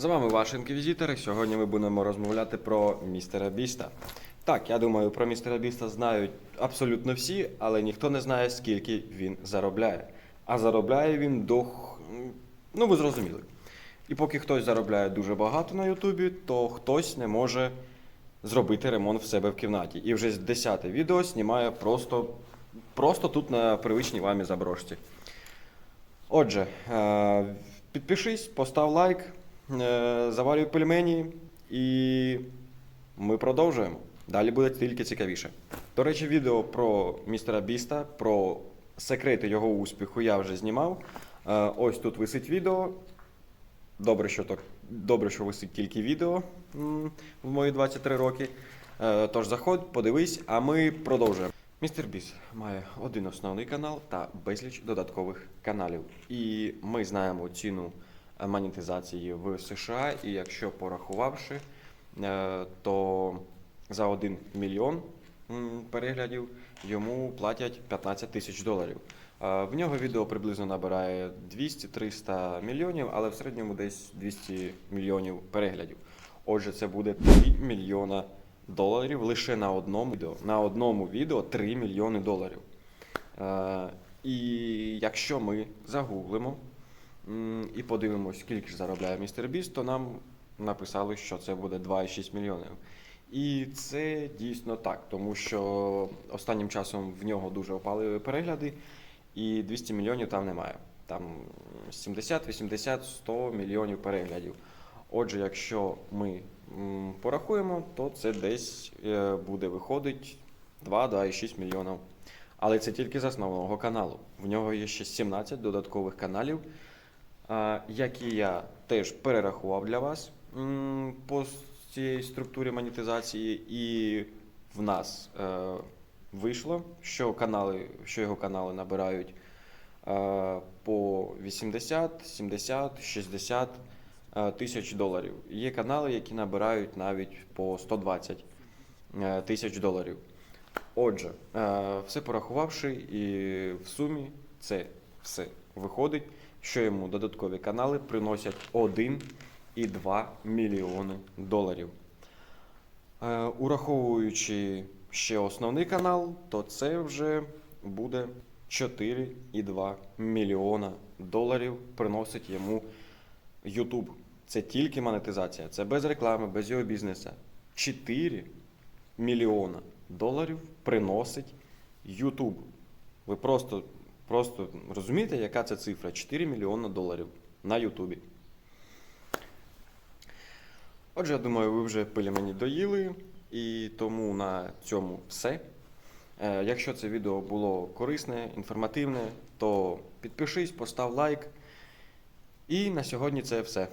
З вами ваш інквізитор. і Сьогодні ми будемо розмовляти про містера Біста. Так, я думаю, про містера Біста знають абсолютно всі, але ніхто не знає, скільки він заробляє. А заробляє він до. Ну, ви зрозуміли. І поки хтось заробляє дуже багато на Ютубі, то хтось не може зробити ремонт в себе в кімнаті. І вже 10 відео знімає просто, просто тут на привичній вамі заброшці. Отже, е, підпишись, постав лайк, е, завалюй пельмені і ми продовжуємо. Далі буде тільки цікавіше. До речі, відео про містера Біста, про секрети його успіху я вже знімав. Е, Ось тут висить відео. Добре, що так, добре, що висить тільки відео в мої 23 роки. Е, Тож заходь, подивись, а ми продовжуємо. Містер Біс має один основний канал та безліч додаткових каналів. І ми знаємо ціну монетизації в США. І якщо порахувавши, е, то за 1 мільйон переглядів йому платять 15 тисяч доларів. Е, В нього відео приблизно набирає 200-300 мільйонів, але в середньому десь 200 мільйонів переглядів. Отже, це буде 3 мільйона доларів лише на одному відео. На одному відео 3 мільйони доларів. Е, І якщо ми загуглимо і подивимось, скільки ж заробляє містер Біст, то нам написали, що це буде 2,6 мільйонів. І це дійсно так, тому що останнім часом в нього дуже опали перегляди, і 200 мільйонів там немає. Там 70, 80, 100 мільйонів переглядів. Отже, якщо ми порахуємо, то це десь е, буде виходить 2-2,6 мільйонів. Але це тільки з основного каналу. В нього є ще 17 додаткових каналів, які я теж перерахував для вас по цій структурі монетизації, і в нас е, вийшло, що канали, що його канали набирають е, по 80, 70, 60 е, тисяч доларів. Є канали, які набирають навіть по 120 е, тисяч доларів. Отже, все порахувавши, і в сумі це все виходить, що йому додаткові канали приносять 1,2 мільйони доларів. Е, Ураховуючи ще основний канал, то це вже буде 4,2 мільйона доларів приносить йому YouTube. Це тільки монетизація, це без реклами, без його бізнесу. 4 мільйона доларів приносить YouTube. Ви просто, просто розумієте, яка це цифра? 4 мільйона доларів на Ютубі. Отже, я думаю, ви вже пилі мені доїли, і тому на цьому все. Е, Якщо це відео було корисне, інформативне, то підпишись, постав лайк. І на сьогодні це все.